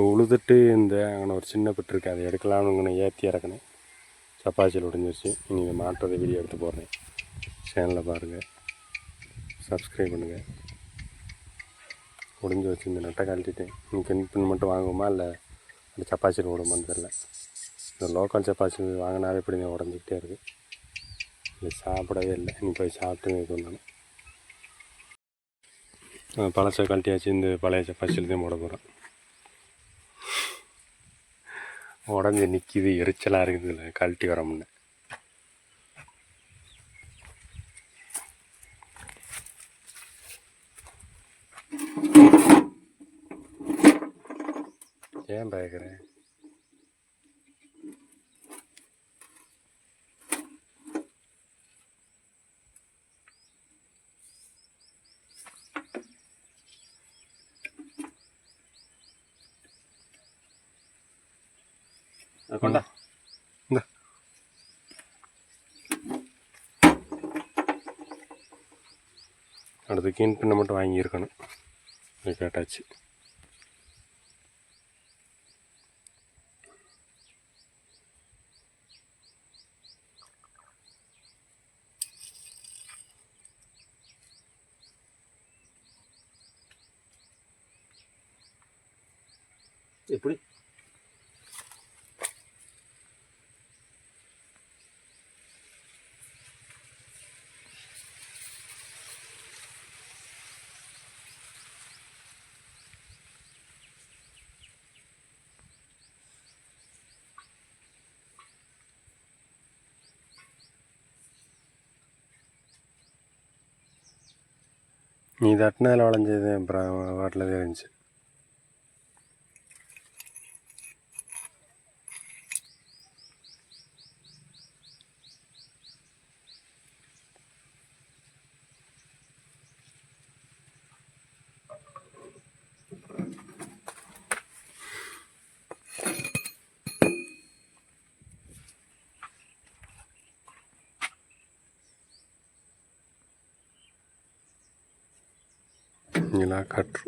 உழுதுட்டு இந்த அங்கே ஒரு சின்ன பிட்டு இருக்குது அதை எடுக்கலாம்னு ஏற்றி இறக்குனேன். சப்பாச்சியில் உடஞ்சிருச்சு. இனி இதை மாட்டுறதை வீடியோ எடுத்து போடுறேன். சேனலில் பாருங்கள் சப்ஸ்கிரைப் பண்ணுங்கள் உடஞ்சி வச்சு இந்த நட்டை கழட்டிட்டேன் நீ பின் பின் மட்டும் வாங்குமா இல்லை அந்த சப்பாச்சியில் விடுமான்னு தெரில இந்த லோக்கல் சப்பாச்சி வாங்கினாவே இப்படி தான் உடஞ்சிக்கிட்டே இருக்குது இது சாப்பிடவே இல்லை. நீ போய் சாப்பிட்டு இது பண்ணணும். பழசை கழட்டியாச்சு. இந்த பழைய சப்பாச்சியில் தான் போட போகிறேன் உடஞ்சி நிற்கிது எரிச்சலாக இருக்குது இதில் கழட்டி வரோம்னு முன்ன ஏன் பயக்கிறேன் கொண்டா இந்த அடுத்து கிளீன் பின்னை மட்டும் வாங்கியிருக்கணும். அது கேட்டாச்சு. நீ தட்டினதில் வளைஞ்சது அப்புறம் வாட்டில் தான் நிலாக்காற்று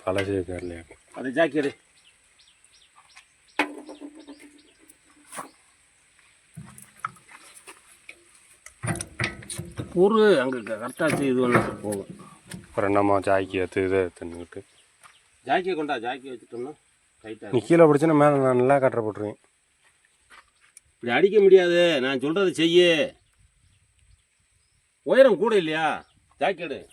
பழசே பேரில் அது ஜாக்கெடு பொரு அங்கே கரெக்டாக இது ஒன்று போகும் அப்புறம் நம்ம ஜாக்கி எடுத்து இதை தண்ணிக்கிட்டு ஜாக்கியை கொண்டா ஜாக்கி வச்சுட்டோம்னா நீ கீழே பிடிச்சின்னா மேலே நான் நல்லா கட்டுற போட்டுருவேன். இப்படி அடிக்க முடியாது நான் சொல்கிறத செய்ய. உயரம் கூட இல்லையா? ஜாக்கெடு.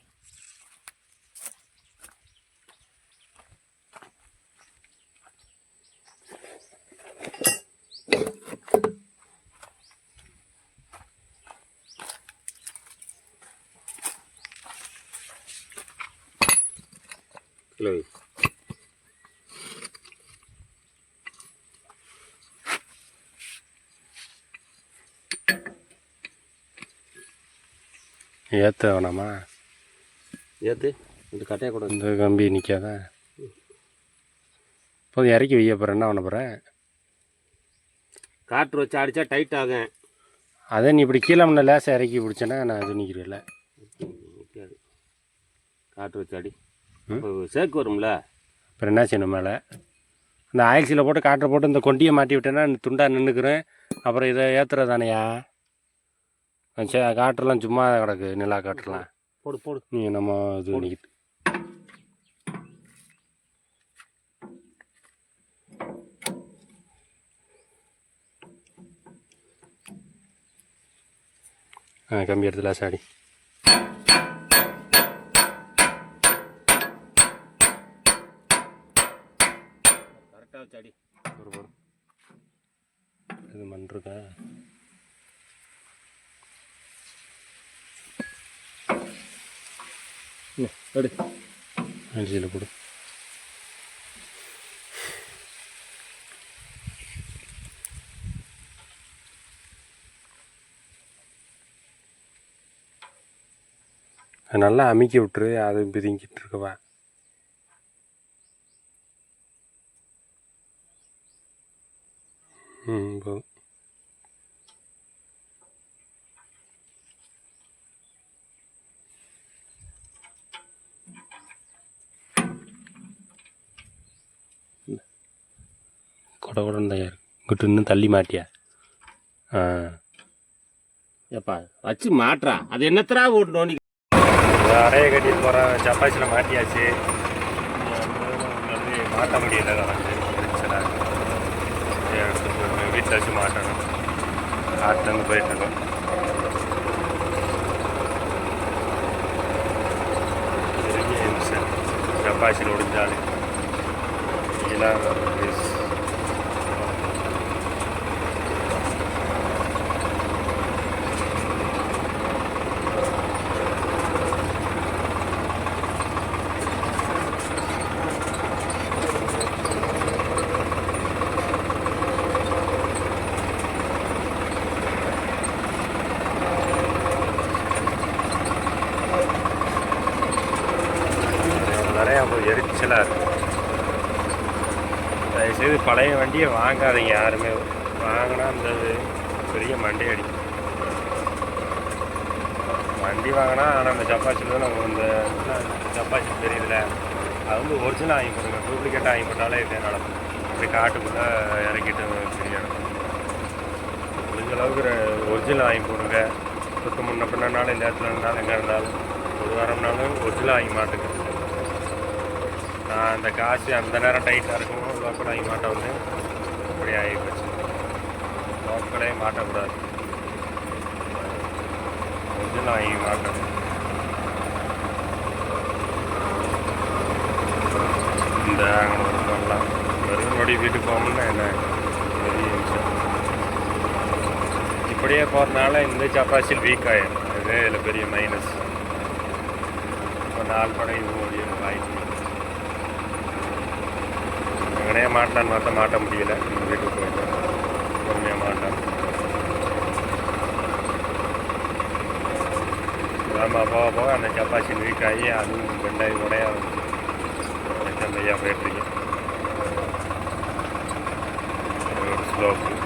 ஏற்ற வேணாமா? ஏத்து? இந்த கட்டையை கூட. இந்த கம்பி நிற்காதா இப்போது இறக்கி வைய போகிறேன் என்ன பண்ண போகிறேன் காற்று வச்சு அடித்தா டைட் ஆகும் அதே நீ இப்படி கீழே முன்ன லேசாக இறக்கி பிடிச்சேன்னா நான் நிக்காது. காற்று வச்சு அடி. சேக்கு வரும்ல? அப்புறம் என்ன செய்யணும் மேலே? அந்த ஆயில் சீலை போட்டு காற்றை போட்டு இந்த கொண்டியை மாட்டி விட்டேன்னா துண்டாக நின்றுக்கிறேன் அப்புறம் இதை ஏற்றுறதானையா சரி காற்றுலாம் சும்மா கிடக்கு நிலா காற்றுலாம் போடு போடு. நீ நம்ம இது பண்ணிக்கிட்டு. ஆ கம்பி எடுத்துல சாடி கரெக்டாக வச்சு அடி ஒரு போடு இது மண் இருக்கா எடு அரிசியில் போடு நல்லா அமைக்க விட்டுரு அது பிதிங்கிட்டு இருக்கவா ம் போதும் கொட கொடன்னு இருக்கு. இங்கிட்டு இன்னும் தள்ளி மாட்டியா? ஆ. ஏப்பா வச்சு மாட்டுறா அது என்னத்தரா ஓட்டு நோண்டி அடைய கட்டிட்டு போகிறேன் சப்பாச்சியில் மாட்டியாச்சு. மாட்ட முடியல வீட்டில் வச்சு மாட்டணும். காட்டுலேருந்து போயிட்டுருக்கோம் சப்பாச்சியில் ஒடிஞ்சாலே. இதெல்லாம் எரிச்சலாக இருக்கும் தயவுசெய்து பழைய வண்டியை வாங்காதீங்க யாருமே. வாங்கினா அந்த இது பெரிய மண்டை அடிக்கும் வண்டி வாங்கினா ஆனால் அந்த சப்பாச்சியில் தான் நம்ம இந்த சப்பாச்சி தெரியுதுல. அது வந்து ஒரிஜினல் வாங்கி போடுங்க டூப்ளிகேட் வாங்கி போட்டாலே இதே நடக்கும். இப்படி காட்டுக்குள்ளே இறக்கிட்டு தெரியும் முடிஞ்ச அளவுக்கு ஒரிஜினல் வாங்கி போடுங்க. சுத்தம் முன்ன பின்னாலும் இந்த இடத்துல இருந்தாலும் எங்கே இருந்தாலும் ஒரு வாரம்னாலும் ஒரிஜினல் வாங்கி மாட்டுங்க. நான் அந்த காசு அந்த நேரம் டைட்டாக இருக்கும். லோக்கல் வாங்கி மாட்ட வந்து அப்படி ஆகி போச்சு. லோக்கலே மாட்டக்கூடாது. ஒரிஜினல் வாங்கி மாட்டணும் இந்த வரலாம் வெறும் நொடி வீட்டுக்கு போகணும்னா என்ன? இப்படியே போகிறதுனால இந்த சப்பாசில் வீக் ஆயிடும் அதுவே இதில் பெரிய மைனஸ் இப்போ நாலு படம் இது முடியும் வாய்ப்பு அங்கனே மாட்டலான்னு பார்த்தா மாட்ட முடியல இந்த வீட்டுக்கு போயிட்டு பொறுமையாக மாட்டான் ஆமாம் போக போக அந்த சப்பாசி வீக் ஆகி அதுவும் பெண்டாகி உடைய ஐயா போயிட்டுருக்கு ஒரு ஸ்லோப்பு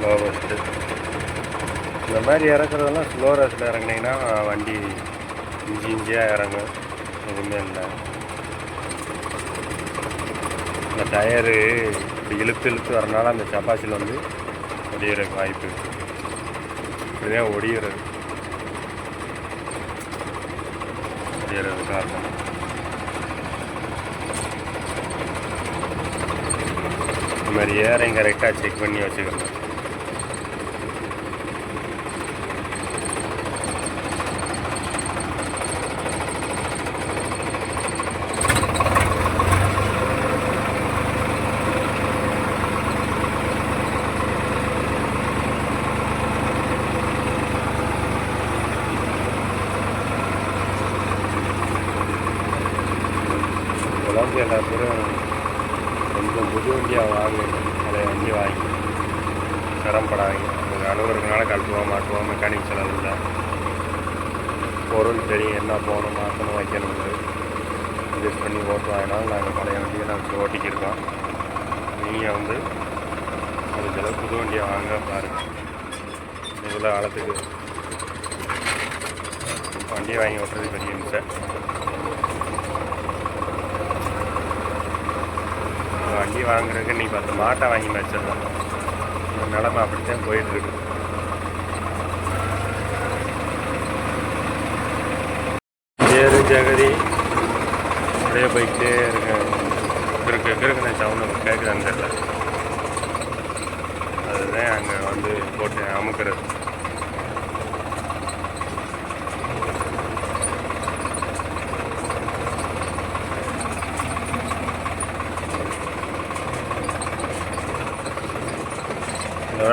ஸ்லோ பஸ்ட்டு இந்த மாதிரி இறக்குறதெல்லாம் ஸ்லோ ரேஸில் இறங்குனீங்கன்னா வண்டி இஞ்சி இஞ்சியாக இறங்கும். எதுவுமே இல்லை. இந்த டயரு இப்படி இழுத்து இழுத்து வரனால அந்த சப்பாசியில் வந்து ஒடியறதுக்கு வாய்ப்பு இருக்கு. இப்படிதான் ஒடிகிறது ஒடிகிறது காரணம் இந்த மாதிரி ஏரையும் கரெக்டாக செக் பண்ணி வச்சுக்கணும். பேரும் கொஞ்சம் புது வண்டியாக வாங்க. பழைய வண்டி வாங்கி சிரமப்படாதீங்க. உங்கள் அலுவலகனால கழட்டுவோம் மாட்டுவோம் மெக்கானிக் செலவு இல்லை. பொருள் தெரியும் என்ன போகணும் மாற்றணும் வைக்கணும் அட்ஜஸ்ட் பண்ணி ஓட்டுவாங்கனாலும் நாங்கள் பழைய வண்டியை நாங்கள் ஓட்டிக்கிருக்கோம். நீங்கள் வந்து முடிஞ்ச புது வண்டியை வாங்க பாருங்கள் இவ்வளோ ஆழத்துக்கு வண்டியை வாங்கி ஓட்டுறது பெரிய நிமிஷம் வண்டி வாங்குறதுக்கு நீ பத்து மாட்டை வாங்கி வச்சிருந்தோம். நிலமை அப்படித்தான் போயிட்டுருக்கு. ஏறு ஜெகதி. அப்படியே போய்கிட்டே இருக்கேன் கிறுக்கு கிறுக்குன சவுண்டு கேட்குதான்னு தெரியல. அதுதான் அங்கே வந்து போட்டு அமுக்கிறது.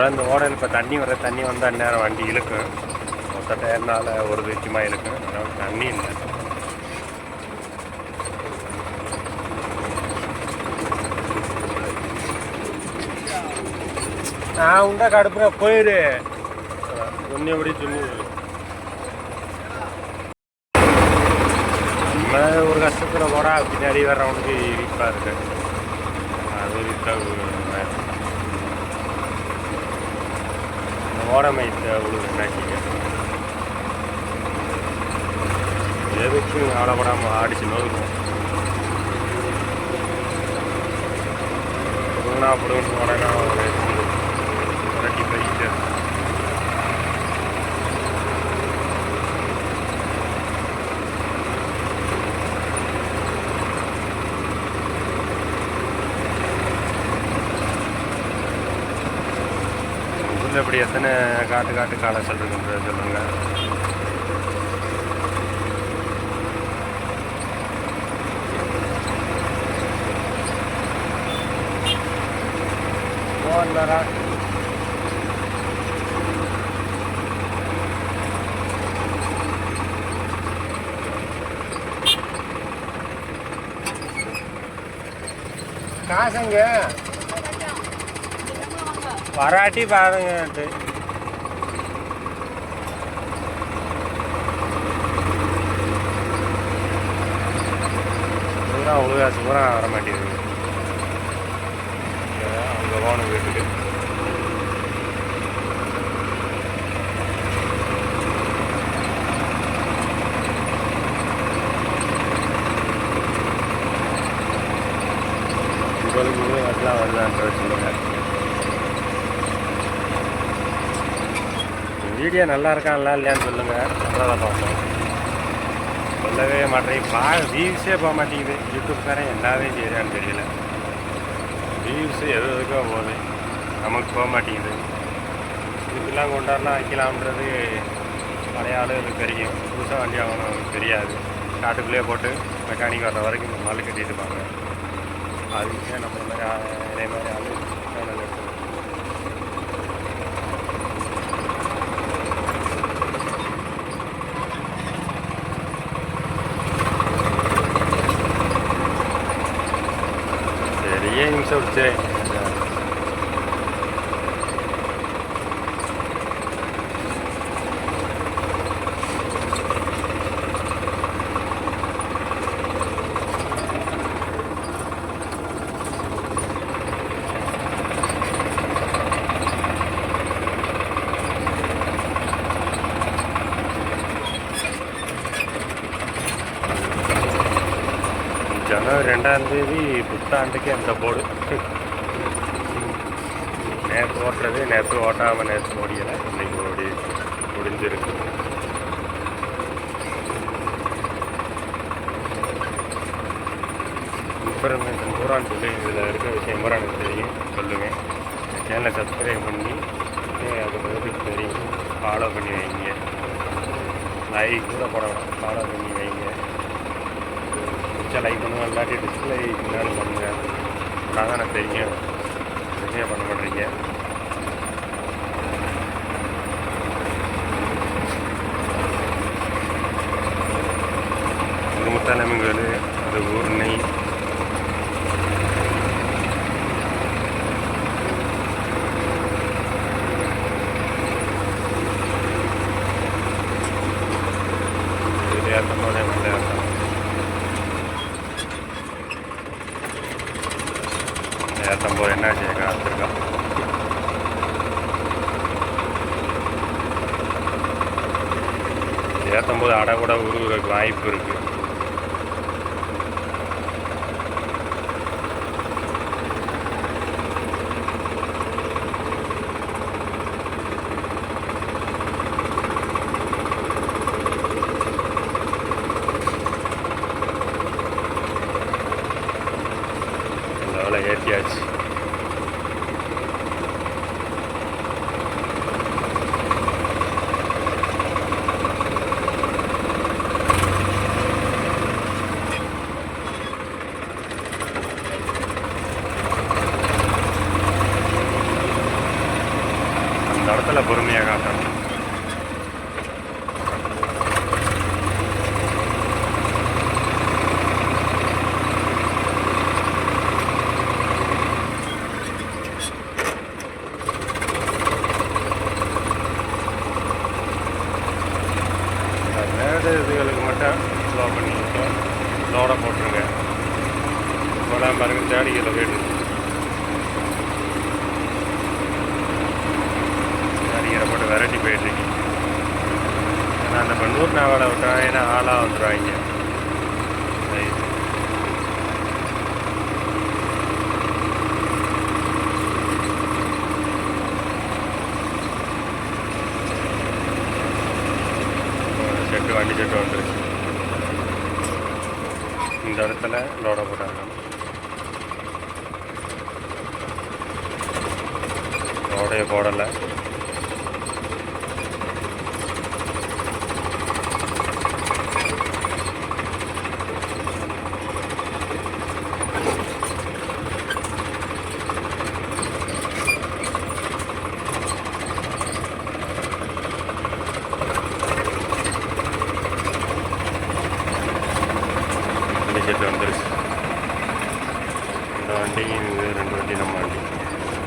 இதோட இந்த ஓடையில் இப்போ தண்ணி வர தண்ணி வந்தால் நேரம் வண்டி இழுக்கும்? மொத்த டயர்னால ஒரு விஷயமாக இழுக்கும்? அதனால தண்ணி இல்லை. நான் உண்டா கடுப்புற போயிரு. சொன்னபடி சொல்லி. நம்ம ஒரு கஷ்டத்தில் போகிறா பின்னாடி வர்றவனுக்கு இனிப்பாக இருக்கு. அது இருக்க ஓரமை உழுது என்னாச்சிங்க எதுக்கும் ஆடப்படாமல் அடிச்சு நோதுக்கும் ஒன்றா அப்படின்னு உடனே விரட்டி போயிட்டு இதில் இப்படி எத்தனை காட்டு காட்டு காலசல் இருக்குன்றது சொல்லுங்க. போன்லரா காசுங்க வராட்டி பாருங்கட்டு பூரா உழுகாசு பூரா வர மாட்டேங்குது. அங்கே போகணும் வீட்டுக்கு. உங்களுக்கு அதெல்லாம் வரலான்ற சொல்லுங்கள் வீடியோ நல்லா இருக்கா இல்லையான்னு சொல்லுங்கள் நல்லா பார்ப்போம். சொல்லவே மாட்டேன். பா வியூஸே போக மாட்டேங்குது. யூடியூப்காரன் என்னவே செய்கிறான்னு தெரியல. வியூஸ் எது எதுக்கோ போகுது. நமக்கு போக மாட்டேங்குது. இதுக்கெல்லாம் கொண்டாடலாம் வைக்கலாம்ன்றது பழைய ஆளுகளுக்கு தெரியும். புதுசாக வண்டி வாங்கணும் தெரியாது. காட்டுக்குள்ளேயே போட்டு மெக்கானிக் வர்ற வரைக்கும் மல்லு கட்டிட்டு இருப்பாங்க அதுக்கே நம்ம மாதிரி இதே மாதிரி ஆளு day. ரெண்டாம் தேதி புத்தாண்டுக்கு அந்த போர்டு. நேற்று ஓட்டுறது நேற்று ஓட்டாமல் நேற்று ஓடியலை. இன்னைக்கு ஓடி முடிஞ்சிருக்கு. இன்ஃபர்மேஷன் பூரா சொல்லி இதில் இருக்க விஷயம் பூரா எனக்கு தெரியும். சொல்லுவேன். சேனலை சப்ஸ்கிரைப் பண்ணி அது பற்றி தெரியும். ஃபாலோ பண்ணி வைங்க. லைக் கூட போடலாம். ஃபாலோ பண்ணி வைங்க. பிடிச்சா லைக் பண்ணுங்க இல்லாட்டி டிஸ்பிளே பின்னாடி பண்ணுங்க. நான் தான் எனக்கு தெரியும் எதுவுமே பண்ண மாட்டேறீங்க முத்தாலமிங்கல் அது ஊர்ணை இது ஏற்றமோதே நல்ல ஏற்றம் ஏற்றம்போது என்ன செய்ய காத்திருக்கான் ஏற்றும்போது அடை கூட உருகுறதுக்கு வாய்ப்பு இருக்குது ஏற்றியாச்சு இந்த இடத்துல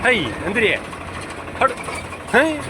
வண்டி இது ரெண்டு